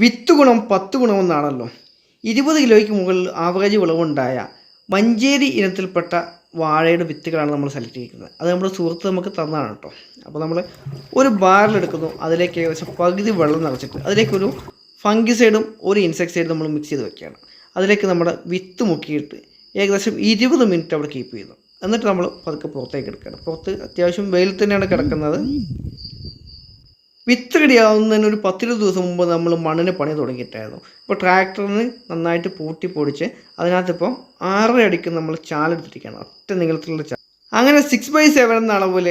വിത്ത് ഗുണം പത്ത് ഗുണമെന്നാണല്ലോ ഇരുപത് കിലോയ്ക്ക് മുകളിൽ ആവറേജ് വിളവുണ്ടായ മഞ്ചേരി ഇനത്തിൽപ്പെട്ട വാഴയുടെ വിത്തുകളാണ് നമ്മൾ സെലക്ട് ചെയ്തിരിക്കുന്നത്. അത് നമ്മുടെ സുഹൃത്ത് നമുക്ക് തന്നതാണ് കേട്ടോ. അപ്പോൾ നമ്മൾ ഒരു ബാറിലെടുക്കുന്നു അതിലേക്ക് ഏകദേശം പകുതി വെള്ളം നിറച്ചിട്ട് അതിലേക്കൊരു ഫംഗിസൈഡും ഒരു ഇൻസെക്ടിസൈഡും നമ്മൾ മിക്സ് ചെയ്ത് വെക്കുകയാണ്. അതിലേക്ക് നമ്മുടെ വിത്ത് മുക്കിയിട്ട് ഏകദേശം ഇരുപത് മിനിറ്റ് അവിടെ കീപ്പ് ചെയ്യുന്നു. എന്നിട്ട് നമ്മൾ പതുക്കെ പുറത്തേക്ക് എടുക്കുകയാണ്. പുറത്ത് അത്യാവശ്യം വെയിൽ തന്നെയാണ് കിടക്കുന്നത്. വിത്ത് റെഡിയാവുന്നതിന് ഒരു പത്തിരുപത് ദിവസം മുമ്പ് നമ്മൾ മണ്ണിന് പണി തുടങ്ങിയിട്ടായിരുന്നു. ഇപ്പോൾ ട്രാക്ടറിന് നന്നായിട്ട് പൂട്ടി പൊടിച്ച് അതിനകത്തിപ്പോൾ ആറര അടിക്ക് നമ്മൾ ചാലെടുത്തിരിക്കുകയാണ്. ഒറ്റ നീളത്തിലുള്ള ചാൽ അങ്ങനെ സിക്സ് ബൈ സെവൻ എന്ന അളവിൽ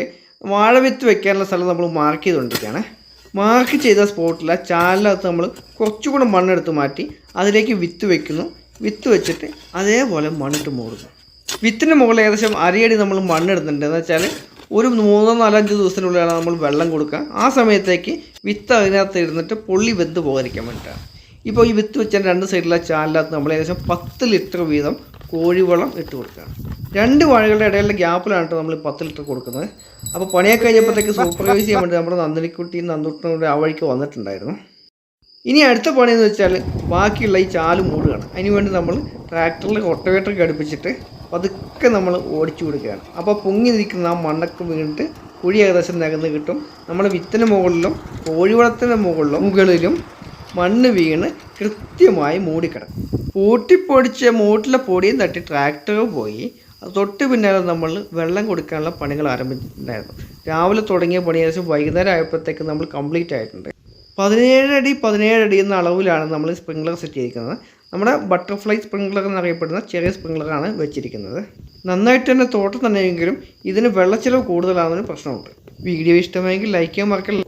വാഴ വിത്ത് വെക്കാനുള്ള സ്ഥലം നമ്മൾ മാർക്ക് ചെയ്തുകൊണ്ടിരിക്കുകയാണ് മാർക്ക് ചെയ്ത സ്പോട്ടിൽ ആ ചാലിനകത്ത് നമ്മൾ കുറച്ചുകൂടെ മണ്ണെടുത്ത് മാറ്റി അതിലേക്ക് വിത്ത് വെക്കുന്നു. വിത്ത് വെച്ചിട്ട് അതേപോലെ മണ്ണിട്ട് മൂടുന്നു. വിത്തിന് മുകളിൽ ഏകദേശം അരയടി നമ്മൾ മണ്ണെടുത്തിട്ടുണ്ട്. എന്ന് വെച്ചാൽ ഒരു മൂന്നോ നാലഞ്ച് ദിവസത്തിനുള്ളിലാണ് നമ്മൾ വെള്ളം കൊടുക്കുക. ആ സമയത്തേക്ക് വിത്ത് അതിനകത്ത് ഇരുന്നിട്ട് പൊള്ളി വെന്ത് പോകാതിരിക്കാൻ വേണ്ടിയിട്ടാണ്. ഇപ്പോൾ ഈ വിത്ത് വെച്ച രണ്ട് സൈഡിലെ ചാലിനകത്ത് നമ്മൾ ഏകദേശം പത്ത് ലിറ്റർ വീതം കോഴിവെള്ളം ഇട്ട് കൊടുക്കുക. രണ്ട് വാഴകളുടെ ഇടയിലുള്ള ഗ്യാപ്പിലാണ് കേട്ടോ നമ്മൾ പത്ത് ലിറ്റർ കൊടുക്കുന്നത്. അപ്പോൾ പണിയൊക്കെ കഴിഞ്ഞപ്പോഴത്തേക്ക് സൂപ്പർവൈസ് ചെയ്യാൻ വേണ്ടി നമ്മുടെ നന്ദിനിക്കുട്ടിയും നന്ദുട്ടനും കൂടെ ആ വഴിക്ക് വന്നിട്ടുണ്ടായിരുന്നു. ഇനി അടുത്ത പണി എന്ന് വെച്ചാൽ ബാക്കിയുള്ള ഈ ചാൽ മൂടുകയാണ്. അതിനുവേണ്ടി നമ്മൾ ട്രാക്ടറിൽ ഒട്ടവേറ്റർ ഘടിപ്പിച്ചിട്ട് പതുക്കെ നമ്മൾ ഓടിച്ചു കൊടുക്കുകയാണ്. അപ്പോൾ പൊങ്ങി നിൽക്കുന്ന ആ മണ്ണൊക്കെ വീണിട്ട് കുഴി ഏകദേശം നികന്ന് കിട്ടും. നമ്മുടെ വിത്തിന് മുകളിലും കോഴിവളത്തിന്റെ മുകളിലും മുകളിലും മണ്ണ് വീണ് കൃത്യമായി മൂടിക്കിടക്കും. പൂട്ടിപ്പൊടിച്ച് മൂട്ടിലെ പൊടിയും തട്ടി ട്രാക്ടർ പോയി. തൊട്ട് പിന്നാലെ നമ്മൾ വെള്ളം കൊടുക്കാനുള്ള പണികൾ ആരംഭിച്ചിട്ടുണ്ടായിരുന്നു. രാവിലെ തുടങ്ങിയ പണി ഏകദേശം വൈകുന്നേരം ആയപ്പോഴത്തേക്ക് നമ്മൾ കംപ്ലീറ്റ് ആയിട്ടുണ്ട്. പതിനേഴ് പതിനേഴടി പതിനേഴ് അടി എന്ന അളവിലാണ് നമ്മൾ സ്പ്രിംഗ്ലർ സെറ്റ് ചെയ്തിരിക്കുന്നത്. നമ്മുടെ ബട്ടർഫ്ലൈ സ്പ്രിംഗ്ലർ എന്നറിയപ്പെടുന്ന ചെറിയ സ്പ്രിംഗ്ലറാണ് വെച്ചിരിക്കുന്നത്. നന്നായിട്ട് തന്നെ തോട്ടം തന്നെയെങ്കിലും ഇതിന് വെള്ളച്ചിലവ് കൂടുതലാണെന്നൊരു പ്രശ്നമുണ്ട്. വീഡിയോ ഇഷ്ടമായെങ്കിൽ ലൈക്ക് ചെയ്യാൻ മറക്കല്ല.